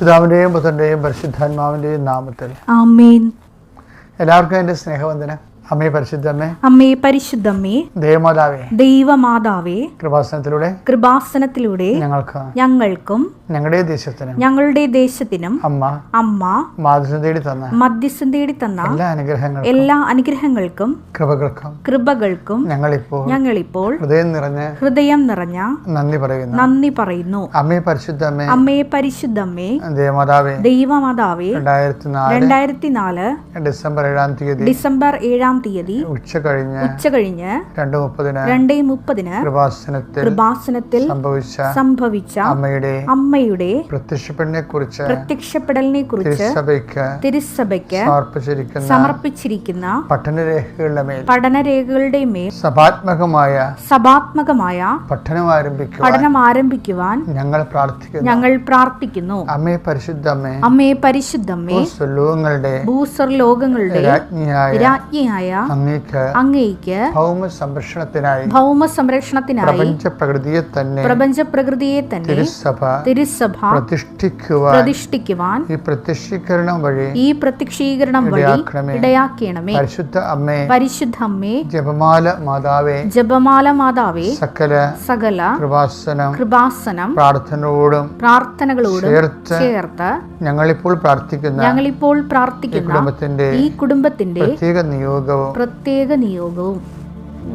പിതാവിന്റെയും പുത്രന്റെയും പരിശുദ്ധാത്മാവിന്റെയും നാമത്തിൽ എല്ലാവർക്കും എന്റെ സ്നേഹവന്ദനം. അമ്മേ പരിശുദ്ധമ്മേ അമ്മേ പരിശുദ്ധമ്മേ ദേവമാതാവേ ദൈവമാതാവേ കൃപാസനത്തിലൂടെ കൃപാസനത്തിലൂടെ ഞങ്ങൾക്ക് ഞങ്ങൾക്കും ഞങ്ങളുടെ ദേശത്തിനും ഞങ്ങളുടെ ദേശത്തിനും അമ്മ അമ്മ തേടി തന്ന മധ്യസ്ഥം തേടി തന്ന എല്ലാ അനുഗ്രഹങ്ങൾക്കും എല്ലാ അനുഗ്രഹങ്ങൾക്കും കൃപകൾക്കും കൃപകൾക്കും ഞങ്ങളിപ്പോൾ ഞങ്ങളിപ്പോൾ ഹൃദയം നിറഞ്ഞ ഹൃദയം നിറഞ്ഞ നന്ദി പറയുന്നു. നന്ദി പറയുന്നു. അമ്മേ പരിശുദ്ധമ്മേ അമ്മേ പരിശുദ്ധമ്മേ ദേവമാതാവേ ദൈവമാതാവേ രണ്ടായിരത്തി നാല് രണ്ടായിരത്തി നാല് ഡിസംബർ ഏഴാം തീയതി ഡിസംബർ ഏഴാം തീയതി ഉച്ച കഴിഞ്ഞ് ഉച്ച കഴിഞ്ഞ് രണ്ട് മുപ്പതിന് രണ്ടേ മുപ്പതിന് കൃപാസനത്തിൽ കൃപാസനത്തിൽ സംഭവിച്ച സംഭവിച്ച അമ്മയുടെ അമ്മയുടെ പ്രത്യക്ഷപ്പെടലിനെ കുറിച്ച് പ്രത്യക്ഷപ്പെടലിനെ കുറിച്ച് തിരുസഭയ്ക്ക് തിരുസഭയ്ക്ക് സമർപ്പിച്ചിരിക്കുന്ന സമർപ്പിച്ചിരിക്കുന്ന പഠനരേഖകളുടെ മേൽ പഠനരേഖകളുടെ മേൽ സഭാത്മകമായ സഭാത്മകമായ പഠനം ആരംഭിക്കുക പഠനം ആരംഭിക്കുവാൻ ഞങ്ങൾ പ്രാർത്ഥിക്കുന്നു. ഞങ്ങൾ പ്രാർത്ഥിക്കുന്നു. അമ്മേ പരിശുദ്ധമ്മേ അമ്മേ പരിശുദ്ധമ്മേ ലോകങ്ങളുടെ ഭൂസർ ലോകങ്ങളുടെ രാജ്ഞിയായ രാജ്ഞിയായ അങ്ങേക്ക് അങ്ങയ്ക്ക് ഭൗമ സംരക്ഷണത്തിനായി ഭൗമ സംരക്ഷണത്തിനായി പ്രപഞ്ച പ്രകൃതിയെ തന്നെ പ്രപഞ്ച പ്രകൃതിയെ തന്നെ തിരുസഭ തിരുസഭ പ്രതിഷ്ഠിക്കുവാൻ പ്രതിഷ്ഠിക്കുവാൻ ഈ പ്രത്യക്ഷീകരണം വഴി ഈ പ്രത്യക്ഷീകരണം വഴി ഇടയാക്കണമേ. പരിശുദ്ധ അമ്മേ പരിശുദ്ധ അമ്മേ ജപമാല മാതാവേ ജപമാല മാതാവേ സകല സകല കൃപാസനം കൃപാസനം പ്രാർത്ഥനയോടും പ്രാർത്ഥനകളോടും ചേർത്ത് ചേർത്ത് ഞങ്ങളിപ്പോൾ പ്രാർത്ഥിക്കുന്ന ഞങ്ങളിപ്പോൾ പ്രാർത്ഥിക്കുന്ന കുടുംബത്തിന്റെ ഈ കുടുംബത്തിന്റെ പ്രത്യേക നിയോഗവും പ്രത്യേക നിയോഗവും.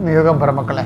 നിയോഗം പറമക്കളെ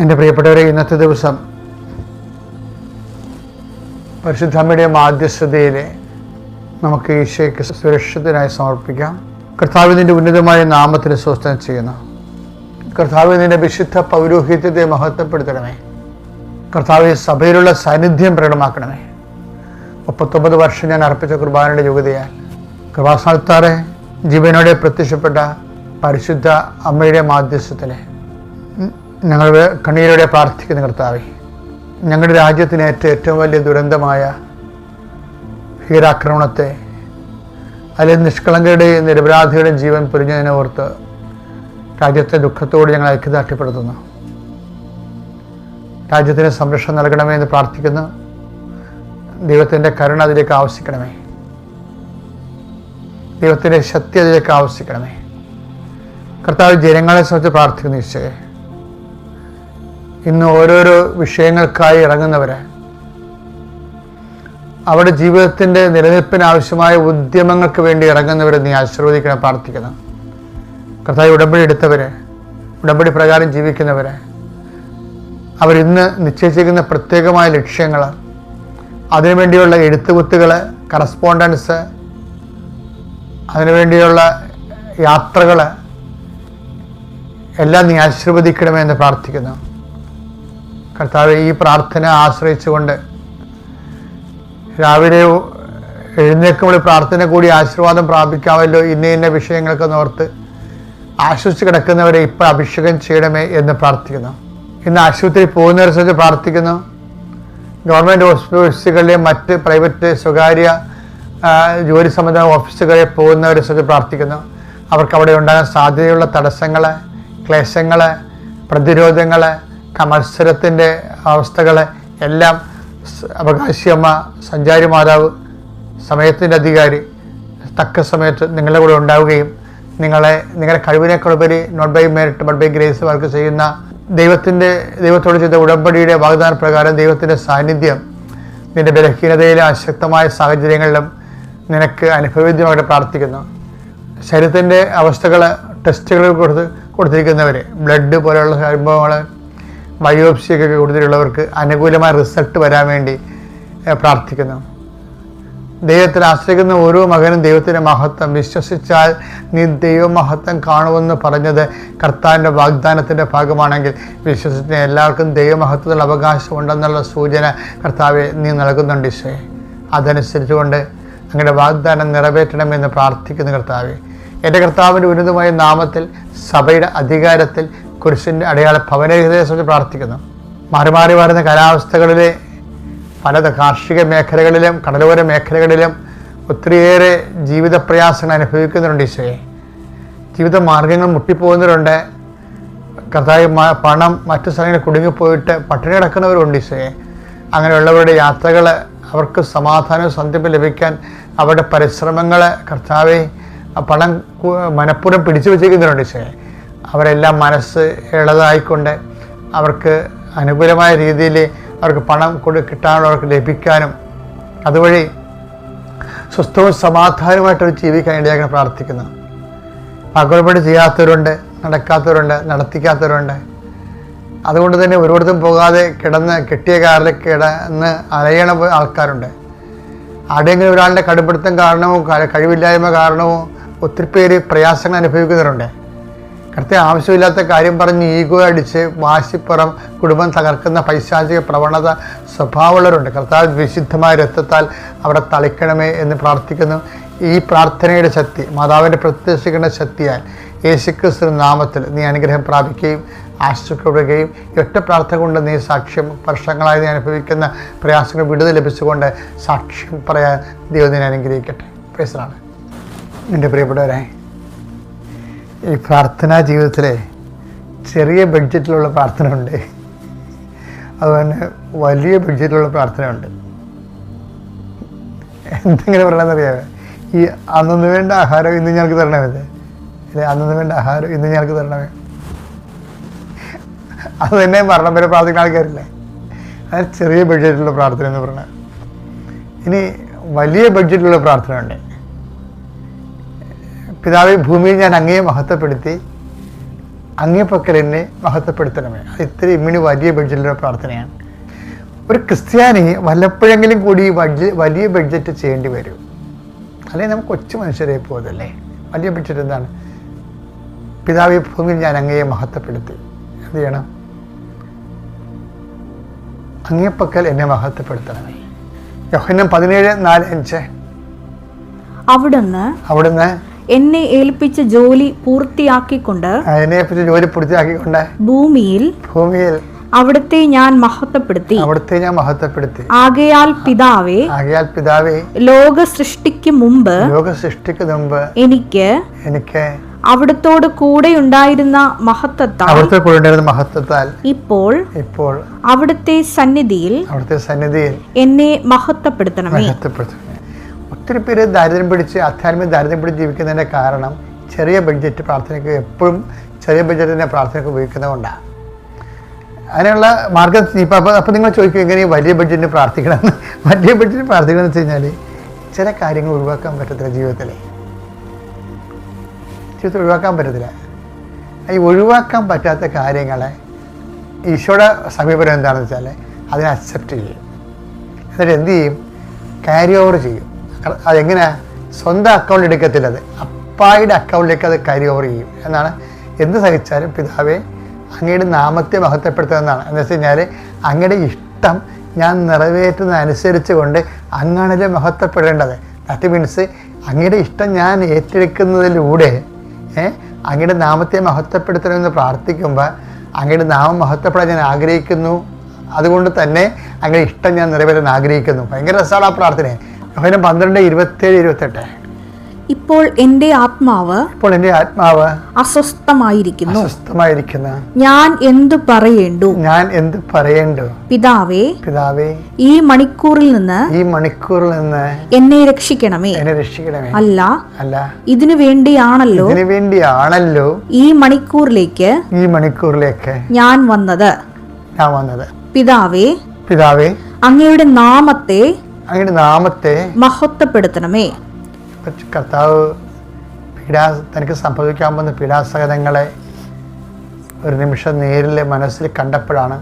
എന്റെ പ്രിയപ്പെട്ടവരെ ഇന്നത്തെ ദിവസം പരിശുദ്ധമ്മയുടെ മാധ്യസ്ഥതയിൽ നമുക്ക് ഈശോയ്ക്ക് സുരക്ഷിതനായി സമർപ്പിക്കാം. കർത്താവിന്റെ ഉന്നതമായ നാമത്തിൽ സ്വസ്ഥം ചെയ്യുന്നു. കർത്താവ് നിന്റെ വിശുദ്ധ പൗരോഹിത്യത്തെ മഹത്വപ്പെടുത്തണമേ. കർത്താവ് സഭയിലുള്ള സാന്നിധ്യം പ്രകടമാക്കണമേ. മുപ്പത്തൊമ്പത് വർഷം ഞാൻ അർപ്പിച്ച കുർബാനയുടെ യോഗ്യതയാൽ കൃപാസ്ഥാനത്താറെ ജീവനോടെ പ്രത്യക്ഷപ്പെട്ട പരിശുദ്ധ അമ്മയുടെ മാധ്യസ്ഥത്തിലെ ഞങ്ങൾ കണ്ണീരോടെ പ്രാർത്ഥിക്കുന്ന കർത്താവെ ഞങ്ങളുടെ രാജ്യത്തിന് ഏറ്റ ഏറ്റവും വലിയ ദുരന്തമായ ഭീരാക്രമണത്തെ അല്ലെങ്കിൽ നിഷ്കളങ്കരുടെയും നിരപരാധികളുടെയും ജീവൻ പൊരിഞ്ഞതിനെ ഓർത്ത് രാജ്യത്തെ ദുഃഖത്തോട് ഞങ്ങൾ ഐക്യദാർഢ്യപ്പെടുത്തുന്നു. രാജ്യത്തിന് സംരക്ഷണം നൽകണമേ എന്ന് പ്രാർത്ഥിക്കുന്നു. ദൈവത്തിന്റെ കരുണ അതിലേക്ക് ആവശ്യിക്കണമേ ദൈവത്തിന്റെ ശക്തി അതിലേക്ക് ആവശ്യിക്കണമേ കർത്താവ് ജനങ്ങളെ സംബന്ധിച്ച് പ്രാർത്ഥിക്കുന്നു ഈശോയെ. ഇന്ന് ഓരോരോ വിഷയങ്ങൾക്കായി ഇറങ്ങുന്നവരെ. അവരുടെ ജീവിതത്തിന്റെ നിലനിൽപ്പിന് ആവശ്യമായ ഉദ്യമങ്ങൾക്ക് വേണ്ടി ഇറങ്ങുന്നവരെ നീ ആശീർവദിക്കണം പ്രാർത്ഥിക്കുന്നു കർത്താവ് ഉടമ്പടി എടുത്തവരെ ഉടമ്പടി പ്രകാരം ജീവിക്കുന്നവരെ. അവരിന്ന് നിശ്ചയിച്ചിരിക്കുന്ന പ്രത്യേകമായ ലക്ഷ്യങ്ങൾ അതിനുവേണ്ടിയുള്ള എഴുത്തുകുത്തുകൾ കറസ്പോണ്ടൻസ് അതിനുവേണ്ടിയുള്ള യാത്രകൾ എല്ലാം നീ ആശീർവദിക്കണമെന്ന് പ്രാർത്ഥിക്കുന്നു. കർത്താവ് ഈ പ്രാർത്ഥന ആശ്രയിച്ചുകൊണ്ട് രാവിലെ എഴുന്നേൽക്കുമ്പോൾ പ്രാർത്ഥന കൂടി ആശീർവാദം പ്രാപിക്കാമല്ലോ. ഇന്ന ഇന്ന വിഷയങ്ങൾക്ക് നോർത്ത് ആശ്വസിച്ച് കിടക്കുന്നവരെ ഇപ്പോൾ അഭിഷേകം ചെയ്യണമേ എന്ന് പ്രാർത്ഥിക്കുന്നു. ഇന്ന് ആശുപത്രി പോകുന്നവരെ പ്രാർത്ഥിക്കുന്നു. ഗവൺമെന്റ് ഓഫീസുകളിലെ മറ്റ് പ്രൈവറ്റ് സ്വകാര്യ ജോലി സംബന്ധ ഓഫീസുകളിൽ പോകുന്നവരെ സംബന്ധിച്ച് പ്രാർത്ഥിക്കുന്നു. അവർക്ക് അവിടെ ഉണ്ടാകാൻ സാധ്യതയുള്ള തടസ്സങ്ങൾ ക്ലേശങ്ങൾ പ്രതിരോധങ്ങൾ മത്സരത്തിന്റെ അവസ്ഥകളെ എല്ലാം അവകാശിയമ്മ സഞ്ചാരി മാതാവ് സമയത്തിന്റെ അധികാരി തക്ക സമയത്ത് നിങ്ങളുടെ കൂടെ ഉണ്ടാവുകയും നിങ്ങളെ നിങ്ങളുടെ കഴിവിനേക്കാളുപരി not by merit but by grace work ചെയ്യുന്ന ദൈവത്തിന്റെ ദൈവത്തോട് ചെയ്ത ഉടമ്പടിയുടെ വാഗ്ദാന പ്രകാരം ദൈവത്തിന്റെ സാന്നിധ്യം നിന്റെ ബലഹീനതയിലെ അശക്തമായ സാഹചര്യങ്ങളിലും നിനക്ക് അനുഭവവേദ്യമായിട്ട് പ്രാർത്ഥിക്കുന്നു. ശരീരത്തിന്റെ അവസ്ഥകൾ ടെസ്റ്റുകൾ കൊടുത്ത് കൊടുത്തിരിക്കുന്നവർ ബ്ലഡ് പോലെയുള്ള സംഭവങ്ങൾ ബയോപ്സിയൊക്കെ കൂടുതലുള്ളവർക്ക് അനുകൂലമായ റിസൾട്ട് വരാൻ വേണ്ടി പ്രാർത്ഥിക്കുന്നു. ദൈവത്തിൽ ആശ്രയിക്കുന്ന ഓരോ മകനും ദൈവത്തിന്റെ മഹത്വം വിശ്വസിച്ചാൽ നീ ദൈവമഹത്വം കാണുമെന്ന് പറഞ്ഞത് കർത്താവിന്റെ വാഗ്ദാനത്തിന്റെ ഭാഗമാണെങ്കിൽ വിശ്വസിച്ച എല്ലാവർക്കും ദൈവമഹത്വത്തിലുള്ള അവകാശം ഉണ്ടെന്നുള്ള സൂചന കർത്താവ് നീ നൽകുന്നുണ്ട് ഈശോയെ അതനുസരിച്ചുകൊണ്ട് അങ്ങയുടെ വാഗ്ദാനം നിറവേറ്റണമെന്ന് പ്രാർത്ഥിക്കുന്നു കർത്താവെ. എന്റെ കർത്താവിന്റെ ഉന്നതമായ നാമത്തിൽ സഭയുടെ അധികാരത്തിൽ കുരിശിന്റെ അടയാള ഭവനരഹിതയെ സംബന്ധിച്ച് പ്രാർത്ഥിക്കുന്നു. മാറി മാറി വരുന്ന കാലാവസ്ഥകളിലെ പല കാർഷിക മേഖലകളിലും കടലോര മേഖലകളിലും ഒത്തിരിയേറെ ജീവിത പ്രയാസങ്ങൾ അനുഭവിക്കുന്നുണ്ട് ഈശോയെ. ജീവിത മാർഗങ്ങൾ മുട്ടിപ്പോകുന്നവരുണ്ട്. കർത്താവ് പണം മറ്റു സ്ഥലങ്ങളിൽ കുടുങ്ങിപ്പോയിട്ട് പട്ടിണി കിടക്കുന്നവരുണ്ട് ഈശോയെ. അങ്ങനെയുള്ളവരുടെ യാത്രകൾ അവർക്ക് സമാധാനവും സന്ധ്യവും ലഭിക്കാൻ അവരുടെ പരിശ്രമങ്ങൾ കർത്താവെ പണം മനഃപൂർവം പിടിച്ചു വെച്ചിരിക്കുന്നവരുണ്ട് ഈശോയെ. അവരെല്ലാം മനസ്സ് ഇളതായിക്കൊണ്ട് അവർക്ക് അനുകൂലമായ രീതിയിൽ അവർക്ക് പണം കൊടു കിട്ടാനുള്ള അവർക്ക് ലഭിക്കാനും അതുവഴി സ്വസ്ഥവും സമാധാനമായിട്ടൊരു ജീവിക്കാൻ ഇടയാക്കാൻ പ്രാർത്ഥിക്കുന്നു. പകൽപടി ചെയ്യാത്തവരുണ്ട് നടക്കാത്തവരുണ്ട് നടത്തിക്കാത്തവരുണ്ട്. അതുകൊണ്ട് തന്നെ ഒരിടത്തും പോകാതെ കിടന്ന് കെട്ടിയ കാറിൽ കിടന്ന് അലയണ ആൾക്കാരുണ്ട്. ആടെങ്കിലും ഒരാളുടെ കടുപ്പിടുത്തം കാരണവും ക- കഴിവില്ലായ്മ കാരണവും ഒത്തിരി പേര് പ്രയാസങ്ങൾ അനുഭവിക്കുന്നവരുണ്ട്. കൃത്യ ആവശ്യമില്ലാത്ത കാര്യം പറഞ്ഞ് ഈഗോ അടിച്ച് വാശിപ്പുറം കുടുംബം തകർക്കുന്ന പൈശാചിക പ്രവണത സ്വഭാവമുള്ളവരുണ്ട്. കർത്താവ് വിശുദ്ധമായ രക്തത്താൽ അവിടെ തളിക്കണമേ എന്ന് പ്രാർത്ഥിക്കുന്നു. ഈ പ്രാർത്ഥനയുടെ ശക്തി മാതാവിന്റെ പ്രത്യക്ഷിക്കുന്ന ശക്തിയാൽ യേശുക്രിസ്തു നാമത്തിൽ നീ അനുഗ്രഹം പ്രാപിക്കുകയും ആശ്രയിക്കപ്പെടുകയും ഒറ്റ പ്രാർത്ഥന കൊണ്ട് നീ സാക്ഷ്യം വർഷങ്ങളായി നീ അനുഭവിക്കുന്ന പ്രയാസങ്ങൾ വിടുതൽ ലഭിച്ചുകൊണ്ട് സാക്ഷ്യം പറയാൻ ദൈവം നീ അനുഗ്രഹിക്കട്ടെ. പ്രേസറാണ് എന്റെ പ്രിയപ്പെട്ടവരെ ഈ പ്രാർത്ഥനാ ജീവിതത്തിലെ ചെറിയ ബഡ്ജറ്റിലുള്ള പ്രാർത്ഥന ഉണ്ട് അതുപോലെ വലിയ ബഡ്ജറ്റിലുള്ള പ്രാർത്ഥന ഉണ്ട് എന്തെങ്കിലും പറയണമെന്നറിയാമോ ഈ അന്നു വേണ്ട ആഹാരം ഇന്ന് ഞങ്ങൾക്ക് തരണമേ അല്ലെ? അന്നു വേണ്ട ആഹാരം ഇന്ന് ഞങ്ങൾക്ക് തരണമേ. അത് തന്നെ മരണം വരെ പ്രാർത്ഥിക്കുന്ന ആൾക്കാരില്ലേ? അത് ചെറിയ ബഡ്ജറ്റിലുള്ള പ്രാർത്ഥന എന്ന് പറഞ്ഞാൽ. ഇനി വലിയ ബഡ്ജറ്റിലുള്ള പ്രാർത്ഥന ഉണ്ട് പിതാവെ ഭൂമിയിൽ ഞാൻ അങ്ങയെ മഹത്വപ്പെടുത്തി അങ്ങേ പക്കൽ എന്നെ മഹത്വപ്പെടുത്തണമേ. അത് ഇത്തിരി ഇമ്മിണി വലിയ ബഡ്ജറ്റിലുള്ള പ്രാർത്ഥനയാണ്. ഒരു ക്രിസ്ത്യാനി വല്ലപ്പോഴെങ്കിലും കൂടി വലിയ ബഡ്ജറ്റ് ചെയ്യേണ്ടി വരും. അല്ലെങ്കിൽ നമുക്ക് കൊച്ചു മനുഷ്യരെ പോകുന്നല്ലേ വലിയ ബഡ്ജറ്റ് എന്താണ്? പിതാവി ഭൂമിയിൽ ഞാൻ അങ്ങയെ മഹത്വപ്പെടുത്തി. എന്ത് ചെയ്യണം? അങ്ങേപ്പക്കൽ എന്നെ മഹത്വപ്പെടുത്തണമേ. യോഹനം പതിനേഴ് നാല് അഞ്ച്. അവിടുന്ന് അവിടുന്ന് എന്നെ ഏൽപ്പിച്ച ജോലി പൂർത്തിയാക്കിക്കൊണ്ട് ജോലി പൂർത്തിയാക്കിക്കൊണ്ട് ഭൂമിയിൽ ഭൂമിയിൽ അവിടുത്തെ ഞാൻ മഹത്വപ്പെടുത്തി. അവിടുത്തെ ഞാൻ മഹത്വപ്പെടുത്തി. ആകയാൽ പിതാവേ ആകയാൽ പിതാവേ ലോക സൃഷ്ടിക്ക് മുമ്പ് ലോക സൃഷ്ടിക്ക് മുമ്പ് എനിക്ക് എനിക്ക് അവിടത്തോട് കൂടെയുണ്ടായിരുന്ന മഹത്വത്താൽ അവിടുത്തെ കൂടെ ഉണ്ടായിരുന്ന മഹത്വത്താൽ ഇപ്പോൾ ഇപ്പോൾ അവിടുത്തെ സന്നിധിയിൽ അവിടുത്തെ സന്നിധിയിൽ എന്നെ മഹത്വപ്പെടുത്തണമേ. മഹത്വപ്പെടുത്തുന്നത് ഒത്തിരി പേര് ദാരിദ്ര്യം പിടിച്ച് ആധ്യാത്മിക ദാരിദ്ര്യം പിടിച്ച് ജീവിക്കുന്നതിന്റെ കാരണം ചെറിയ ബഡ്ജറ്റ് പ്രാർത്ഥനയ്ക്ക് എപ്പോഴും ചെറിയ ബഡ്ജറ്റിന്റെ പ്രാർത്ഥനയ്ക്ക് ഉപയോഗിക്കുന്നതുകൊണ്ടാണ് അതിനുള്ള മാർഗം ഇപ്പം അപ്പോൾ അപ്പോൾ നിങ്ങൾ ചോദിക്കും എങ്ങനെ വലിയ ബഡ്ജറ്റിന് പ്രാർത്ഥിക്കണമെന്ന് വലിയ ബഡ്ജറ്റിന് പ്രാർത്ഥിക്കണം എന്ന് വെച്ച് കഴിഞ്ഞാൽ ചില കാര്യങ്ങൾ ഒഴിവാക്കാൻ പറ്റത്തില്ല ജീവിതത്തിൽ. ജീവിതത്തിൽ ഒഴിവാക്കാൻ പറ്റത്തില്ല. ഈ ഒഴിവാക്കാൻ പറ്റാത്ത കാര്യങ്ങളെ ഈശോയുടെ സമീപനം എന്താണെന്ന് വെച്ചാൽ അതിനെ അക്സെപ്റ്റ് ചെയ്യും. എന്നിട്ട് എന്ത് ചെയ്യും? ക്യാരി ഓവർ ചെയ്യും. അതെങ്ങനെ? സ്വന്തം അക്കൗണ്ട് എടുക്കത്തില്ല അത്. അപ്പായുടെ അക്കൗണ്ടിലേക്ക് അത് കരി ഓവർ ചെയ്യും. എന്നാണ് എന്ത് സഹിച്ചാലും പിതാവെ അങ്ങയുടെ നാമത്തെ മഹത്വപ്പെടുത്തുന്നതാണ് എന്ന് വെച്ച് കഴിഞ്ഞാൽ അങ്ങയുടെ ഇഷ്ടം ഞാൻ നിറവേറ്റുന്നതനുസരിച്ച് കൊണ്ട് അങ്ങാണല്ലേ മഹത്വപ്പെടേണ്ടത്. ദാറ്റ് മീൻസ് അങ്ങയുടെ ഇഷ്ടം ഞാൻ ഏറ്റെടുക്കുന്നതിലൂടെ അങ്ങയുടെ നാമത്തെ മഹത്വപ്പെടുത്തണമെന്ന് പ്രാർത്ഥിക്കുമ്പോൾ അങ്ങയുടെ നാമം മഹത്വപ്പെടാൻ ഞാൻ ആഗ്രഹിക്കുന്നു. അതുകൊണ്ട് തന്നെ അങ്ങയുടെ ഇഷ്ടം ഞാൻ നിറവേറ്റാൻ ആഗ്രഹിക്കുന്നു. ഭയങ്കര രസമാണ് ആ പ്രാർത്ഥന. പന്ത്രണ്ട് ഇരുപത്തേഴ് ഇരുപത്തെട്ട്. ഇപ്പോൾ എന്റെ ആത്മാവ് ഇപ്പോൾ എന്റെ ആത്മാവ് അസ്വസ്ഥമായിരിക്കുന്നു. അസ്വസ്ഥമായിരിക്കുന്നു. ഞാൻ എന്തു പറയേണ്ടു? ഞാൻ എന്ത് പറയേണ്ടു? പിതാവേ പിതാവേ ഈ മണിക്കൂറിൽ നിന്ന് ഈ മണിക്കൂറിൽ നിന്ന് എന്നെ രക്ഷിക്കണമേ. എന്നെ രക്ഷിക്കണമേ. അല്ല അല്ല. ഇതിനു വേണ്ടിയാണല്ലോ ഇതിനു വേണ്ടിയാണല്ലോ ഈ മണിക്കൂറിലേക്ക് ഈ മണിക്കൂറിലേക്ക് ഞാൻ വന്നത്. ഞാൻ വന്നത്. പിതാവേ പിതാവേ അങ്ങയുടെ നാമത്തെ അങ്ങയുടെ നാമത്തെ മഹത്വപ്പെടുത്തണമേ. കർത്താവ് പീഡാ തനിക്ക് സംഭവിക്കാൻ പോകുന്ന പീഡാസഹനങ്ങളെ ഒരു നിമിഷം നേരിൽ മനസ്സിൽ കണ്ടപ്പോഴാണ്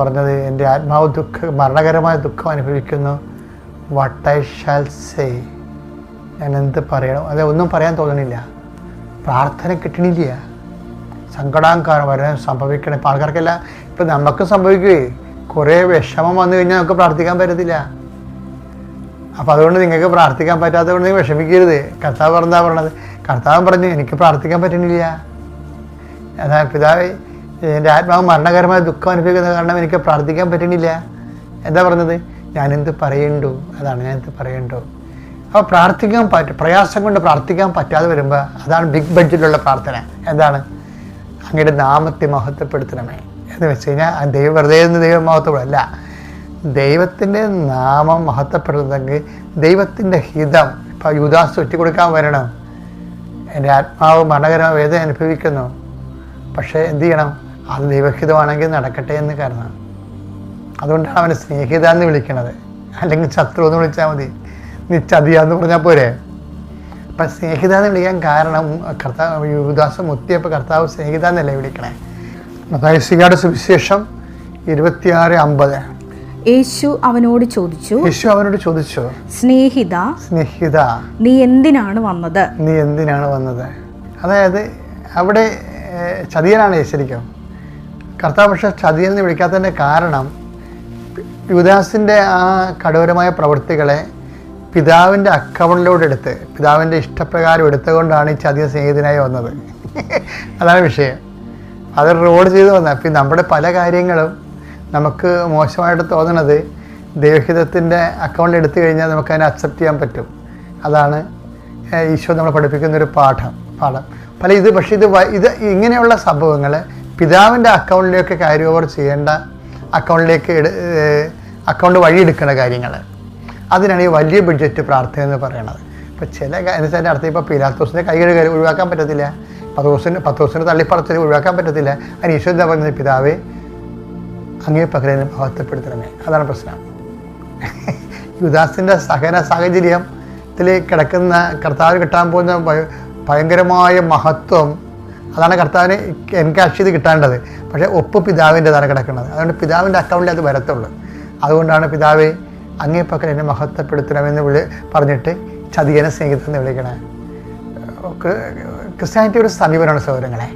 പറഞ്ഞത് എന്റെ ആത്മാവ് ദുഃഖ മരണകരമായ ദുഃഖം അനുഭവിക്കുന്നു. വട്ട് ഐ ഷാൽ സേ ഞാൻ എന്ത് പറയണം? അത് ഒന്നും പറയാൻ തോന്നണില്ല പ്രാർത്ഥന കിട്ടണില്ല. സങ്കടാങ്കാരം വരാൻ സംഭവിക്കണേ. ഇപ്പം ആൾക്കാർക്കെല്ലാം ഇപ്പം നമുക്ക് സംഭവിക്കുകയെ കുറേ വിഷമം വന്നു കഴിഞ്ഞാൽ നമുക്ക് പ്രാർത്ഥിക്കാൻ പറ്റത്തില്ല. അപ്പം അതുകൊണ്ട് നിങ്ങൾക്ക് പ്രാർത്ഥിക്കാൻ പറ്റാത്തതുകൊണ്ട് നിങ്ങൾ വിഷമിക്കരുത്. കർത്താവ് പറഞ്ഞാ പറഞ്ഞത്. കർത്താവ് പറഞ്ഞു എനിക്ക് പ്രാർത്ഥിക്കാൻ പറ്റുന്നില്ല അതാ പിതാവ് എന്റെ ആത്മാവ് മരണകരമായ ദുഃഖം അനുഭവിക്കുന്ന കാരണം എനിക്ക് പ്രാർത്ഥിക്കാൻ പറ്റുന്നില്ല എന്താ പറഞ്ഞത്? ഞാനെന്ത് പറയണ്ടു? അതാണ് ഞാൻ എന്ത് പറയണ്ടു. അപ്പോൾ പ്രാർത്ഥിക്കാൻ പറ്റും പ്രയാസം കൊണ്ട് പ്രാർത്ഥിക്കാൻ പറ്റാതെ വരുമ്പോൾ അതാണ് ബിഗ് ബഡ്ജറ്റിലുള്ള പ്രാർത്ഥന. എന്താണ്? അങ്ങയുടെ നാമത്തെ മഹത്വപ്പെടുത്തണമേ. എന്ന് വെച്ച് കഴിഞ്ഞാൽ ദൈവം വെറുതെ നിന്ന് ദൈവം മഹത്വപ്പെടല്ല ദൈവത്തിന്റെ നാമം മഹത്വപ്പെടുന്നെങ്കിൽ ദൈവത്തിന്റെ ഹിതം ഇപ്പോൾ യുദാസ് ഒറ്റിക്കൊടുക്കാൻ വരണം. എന്റെ ആത്മാവ് മരണകരമായ വേദന അനുഭവിക്കുന്നു. പക്ഷേ എന്ത് ചെയ്യണം? അത് ദൈവഹിതമാണെങ്കിൽ നടക്കട്ടെ എന്ന് കാരണം അതുകൊണ്ടാണ് അവനെ സ്നേഹിത എന്ന് വിളിക്കണത്. അല്ലെങ്കിൽ ശത്രു എന്ന് വിളിച്ചാൽ മതി. നീ ചതിയാന്ന് പറഞ്ഞാൽ പോരെ. അപ്പം സ്നേഹിത എന്ന് വിളിക്കാൻ കാരണം കർത്താവ് യുവദാസം മുത്തിയപ്പോൾ കർത്താവ് സ്നേഹിത എന്നല്ലേ വിളിക്കണേ? മതായസികാട് സുവിശേഷം ഇരുപത്തിയാറ് അമ്പത്. യേശു അവനോട് ചോദിച്ചു യേശു അവനോട് ചോദിച്ചു സ്നേഹിത സ്നേഹിത നീ എന്തിനാണ് വന്നത്? നീ എന്തിനാണ് വന്നത്? അതായത് അവിടെ ചതിയനാണ് ശരിക്കും. കർത്താവ് പക്ഷെ ചതിയൻ എന്ന് വിളിക്കാത്തതിന്റെ കാരണം യുദാസിന്റെ ആ കഠോരമായ പ്രവൃത്തികളെ പിതാവിന്റെ അക്കൗണ്ടിലൂടെ എടുത്ത് പിതാവിന്റെ ഇഷ്ടപ്രകാരം എടുത്തുകൊണ്ടാണ് ഈ ചതിയ സ്നേഹിതനായി വന്നത്. അതാണ് വിഷയം. അത് റോഡ് ചെയ്ത് വന്നത് അപ്പം നമ്മുടെ പല കാര്യങ്ങളും നമുക്ക് മോശമായിട്ട് തോന്നണത് ദൈവഹിതത്തിന്റെ അക്കൗണ്ട് എടുത്തു കഴിഞ്ഞാൽ നമുക്ക് അതിനെ അക്സെപ്റ്റ് ചെയ്യാൻ പറ്റും. അതാണ് ഈശോ നമ്മളെ പഠിപ്പിക്കുന്ന ഒരു പാഠം പാഠം. പല ഇത് പക്ഷേ ഇത് ഇത് ഇങ്ങനെയുള്ള സംഭവങ്ങൾ പിതാവിന്റെ അക്കൗണ്ടിലേക്ക് ക്യാരി ഓവർ ചെയ്യേണ്ട അക്കൗണ്ടിലേക്ക് അക്കൗണ്ട് വഴി എടുക്കേണ്ട കാര്യങ്ങൾ. അതിനാണ് ഈ വലിയ ബഡ്ജറ്റ് പ്രാർത്ഥന എന്ന് പറയുന്നത് ഇപ്പോൾ ചില എന്ന് വെച്ചാൽ അടുത്ത ഇപ്പോൾ പിലാത്തോസിന്റെ കൈകഴുകാൻ ഒഴിവാക്കാൻ പറ്റത്തില്ല. പത്ത് ദിവസത്തിന് പത്ത് ദിവസത്തിന് തള്ളിപ്പറച്ചിൽ ഒഴിവാക്കാൻ പറ്റത്തില്ല. അതിന് ഈശോ എന്താ പറയുന്നത് പിതാവേ അങ്ങേ പകരം മഹത്വപ്പെടുത്തണമേ. അതാണ് പ്രശ്നം. യുദാസിന്റെ സഹന സാഹചര്യത്തിൽ കിടക്കുന്ന കർത്താവ് കിട്ടാൻ പോകുന്ന ഭയങ്കരമായ മഹത്വം അതാണ് കർത്താവിന് എൻകാഷ് ചെയ്ത് കിട്ടേണ്ടത് പക്ഷേ ഒപ്പ് പിതാവിന്റെതാണ് കിടക്കുന്നത്. അതുകൊണ്ട് പിതാവിന്റെ അക്കൗണ്ടിൽ അത് വരത്തുള്ളൂ. അതുകൊണ്ടാണ് പിതാവെ അങ്ങേ പക്കൽ എന്നെ മഹത്വപ്പെടുത്തണമെന്ന് വിളി പറഞ്ഞിട്ട് ചതിയനെ സ്നേഹിതെന്ന് വിളിക്കണേ. ക്രി- ക്രിസ്ത്യാനിറ്റി ഒരു സമീപനമാണ് സൗകര്യങ്ങളെ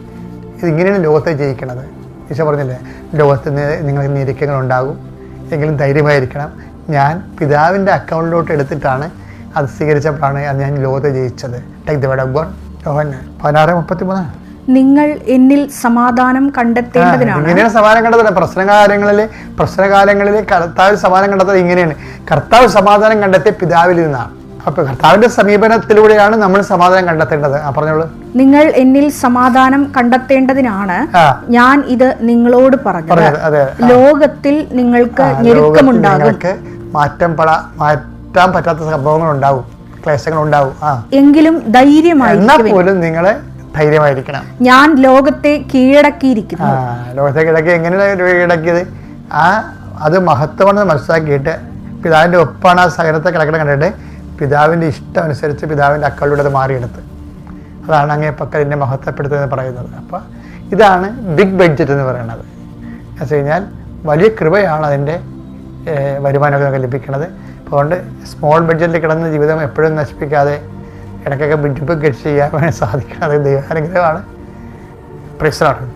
ഇതിങ്ങനെയാണ് ലോകത്തെ ജയിക്കണത് ഈശോ പറഞ്ഞില്ലേ ലോകത്ത് നിങ്ങൾക്ക് ഞെരുക്കങ്ങൾ ഉണ്ടാകും. എങ്കിലും ധൈര്യമായിരിക്കണം. ഞാൻ പിതാവിന്റെ അക്കൗണ്ടിലോട്ട് എടുത്തിട്ടാണ് അത് സ്വീകരിച്ചപ്പോഴാണ് അത് ഞാൻ ലോകത്തെ ജയിച്ചത്. Take the word of God Yohan പതിനാറ് മുപ്പത്തി മൂന്ന് നിങ്ങൾ എന്നിൽ സമാധാനം കണ്ടെത്തേണ്ടതിനാണ്. ഇങ്ങനെയാണ് സമാധാനം കണ്ടെത്തുന്നത്. പ്രശ്നകാലങ്ങളിൽ പ്രശ്നകാലങ്ങളിൽ കർത്താവ് സമാധാനം കണ്ടെത്തുന്നത് ഇങ്ങനെയാണ്. കർത്താവ് സമാധാനം കണ്ടെത്തിയ പിതാവിൽ നിന്നാണ്. അപ്പൊ കർത്താവിന്റെ സമീപനത്തിലൂടെയാണ് നമ്മൾ സമാധാനം കണ്ടെത്തേണ്ടത്. പറഞ്ഞോളൂ. നിങ്ങൾ എന്നിൽ സമാധാനം കണ്ടെത്തേണ്ടതിനാണ് ഞാൻ ഇത് നിങ്ങളോട് പറഞ്ഞത്. ലോകത്തിൽ നിങ്ങൾക്ക് ഞെരുക്കമുണ്ടാകും. മാറ്റം പട മാറ്റാൻ പറ്റാത്ത സംഭവങ്ങൾ ഉണ്ടാവും ക്ലേശങ്ങൾ ഉണ്ടാവും എങ്കിലും ധൈര്യമായി പോലും നിങ്ങളെ ധൈര്യമായിരിക്കണം. ഞാൻ ലോകത്തെ കീഴടക്കിയിരിക്കുന്നു. ലോകത്തെ കീഴടക്കി എങ്ങനെയാണ് കീഴടക്കിയത്? ആ അത് മഹത്വമാണെന്ന് മനസ്സിലാക്കിയിട്ട് പിതാവിന്റെ ഒപ്പാണ് ആ സഹനത്തെ കിടക്കണം കണ്ടിട്ട് പിതാവിന്റെ ഇഷ്ടം അനുസരിച്ച് പിതാവിന്റെ അക്കളിലൂടെ അത് മാറിയെടുത്ത്. അതാണ് അങ്ങേ പക്കൽ എന്നെ മഹത്വപ്പെടുത്തുന്നത് പറയുന്നത്. അപ്പോൾ ഇതാണ് ബിഗ് ബഡ്ജറ്റ് എന്ന് പറയുന്നത്. എന്ന് വെച്ച് കഴിഞ്ഞാൽ വലിയ കൃപയാണ് അതിന്റെ വരുമാനമൊക്കെ നമുക്ക് ലഭിക്കുന്നത്. അതുകൊണ്ട് സ്മോൾ ബഡ്ജറ്റിൽ കിടന്ന ജീവിതം എപ്പോഴും നശിപ്പിക്കാതെ ഇടയ്ക്കൊക്കെ ബിഡ്ജിപ്പ് ഗെറ്റ് ചെയ്യാൻ സാധിക്കുന്നത് ദൈവാനുഗ്രഹമാണ്. പ്രശ്നമാണ്